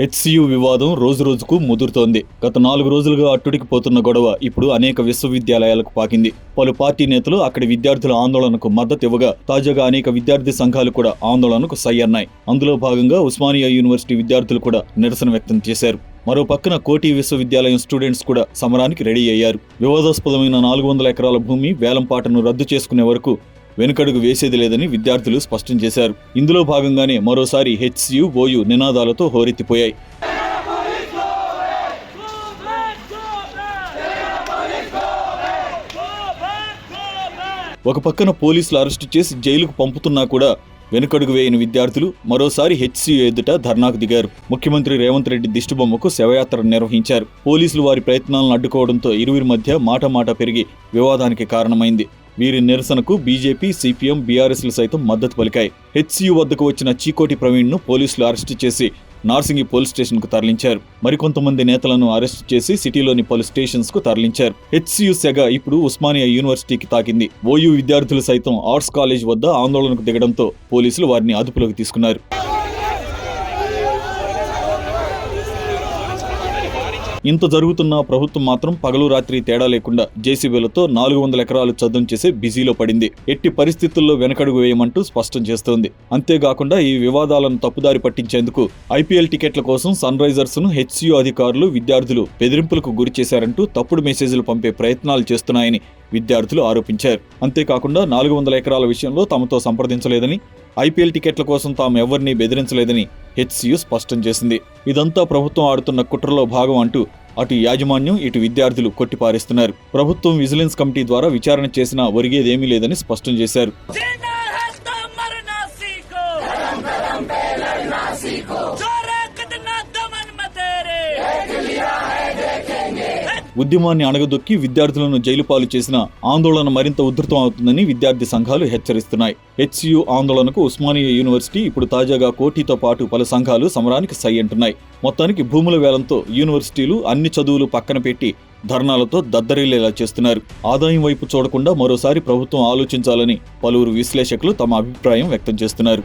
HCU వివాదం రోజు రోజుకు ముదురుతోంది. గత నాలుగు రోజులుగా అట్టుడికి పోతున్న గొడవ ఇప్పుడు అనేక విశ్వవిద్యాలయాలకు పాకింది. పలు పార్టీ నేతలు అక్కడి విద్యార్థుల ఆందోళనకు మద్దతు ఇవ్వగా తాజాగా అనేక విద్యార్థి సంఘాలు కూడా ఆందోళనకు సై అన్నాయి అందులో భాగంగా ఉస్మానియా యూనివర్సిటీ విద్యార్థులు కూడా నిరసన వ్యక్తం చేశారు. మరో పక్కన కోటి విశ్వవిద్యాలయం స్టూడెంట్స్ కూడా సమరానికి రెడీ అయ్యారు. వివాదాస్పదమైన నాలుగు వందల ఎకరాల భూమి వేలంపాటను రద్దు చేసుకునే వరకు వెనుకడుగు వేసేది లేదని విద్యార్థులు స్పష్టం చేశారు. ఇందులో భాగంగానే మరోసారి హెచ్సియు ఓయు నినాదాలతో హోరెత్తిపోయాయి. ఒక పక్కన పోలీసులు అరెస్టు చేసి జైలుకు పంపుతున్నా కూడా వెనుకడుగు వేయని విద్యార్థులు మరోసారి హెచ్సియు ఎదుట ధర్నాకు దిగారు. ముఖ్యమంత్రి రేవంత్ రెడ్డి దిష్టిబొమ్మకు శవయాత్ర నిర్వహించారు. పోలీసులు వారి ప్రయత్నాలను అడ్డుకోవడంతో ఇరువురి మధ్య మాట మాట పెరిగి వివాదానికి కారణమైంది. వీరి నిరసనకు బీజేపీ సిపిఎం బీఆర్ఎస్లు సైతం మద్దతు పలికాయి. హెచ్సియు వద్దకు వచ్చిన చీకోటి ప్రవీణ్ను పోలీసులు అరెస్టు చేసి నార్సింగి పోలీస్ స్టేషన్కు తరలించారు. మరికొంతమంది నేతలను అరెస్ట్ చేసి సిటీలోని పలు స్టేషన్స్కు తరలించారు. హెచ్సియు సెగ ఇప్పుడు ఉస్మానియా యూనివర్సిటీకి తాకింది. ఓయూ విద్యార్థులు సైతం ఆర్ట్స్ కాలేజ్ వద్ద ఆందోళనకు దిగడంతో పోలీసులు వారిని అదుపులోకి తీసుకున్నారు. ఇంత జరుగుతున్న ప్రభుత్వం మాత్రం పగలు రాత్రి తేడా లేకుండా జేసీబీలతో నాలుగు వందల ఎకరాలు చదును చేసే బిజీలో పడింది. ఎట్టి పరిస్థితుల్లో వెనకడుగు వేయమంటూ స్పష్టం చేస్తోంది. అంతేకాకుండా ఈ వివాదాలను తప్పుదారి పట్టించేందుకు ఐపీఎల్ టికెట్ల కోసం సన్ రైజర్స్ను హెచ్సియు అధికారులు విద్యార్థులు బెదిరింపులకు గురి చేశారంటూ తప్పుడు మెసేజ్లు పంపే ప్రయత్నాలు చేస్తున్నాయని విద్యార్థులు ఆరోపించారు. అంతేకాకుండా నాలుగు వందల ఎకరాల విషయంలో తమతో సంప్రదించలేదని ఐపీఎల్ టికెట్ల కోసం తాము ఎవరిని బెదిరించలేదని హెచ్సియు స్పష్టం చేసింది. ఇదంతా ప్రభుత్వం ఆడుతున్న కుట్రలో భాగం అంటూ అటు యాజమాన్యం ఇటు విద్యార్థులు కొట్టిపారేస్తున్నారు. ప్రభుత్వం విజిలెన్స్ కమిటీ ద్వారా విచారణ చేసినా ఒరిగేదేమీ లేదని స్పష్టం చేశారు. जीना ఉద్యమాన్ని అణగదొక్కి విద్యార్థులను జైలుపాలు చేసిన ఆందోళన మరింత ఉధృతం అవుతుందని విద్యార్థి సంఘాలు హెచ్చరిస్తున్నాయి. హెచ్సియు ఆందోళనకు ఉస్మానియా యూనివర్సిటీ ఇప్పుడు తాజాగా కోటీతో పాటు పలు సంఘాలు సమరానికి సై అంటున్నాయి. మొత్తానికి భూముల వేలంతో యూనివర్సిటీలు అన్ని చదువులు పక్కన పెట్టి ధర్నాలతో దద్దరిల్లేలా చేస్తున్నారు. ఆదాయం వైపు చూడకుండా మరోసారి ప్రభుత్వం ఆలోచించాలని పలువురు విశ్లేషకులు తమ అభిప్రాయం వ్యక్తం చేస్తున్నారు.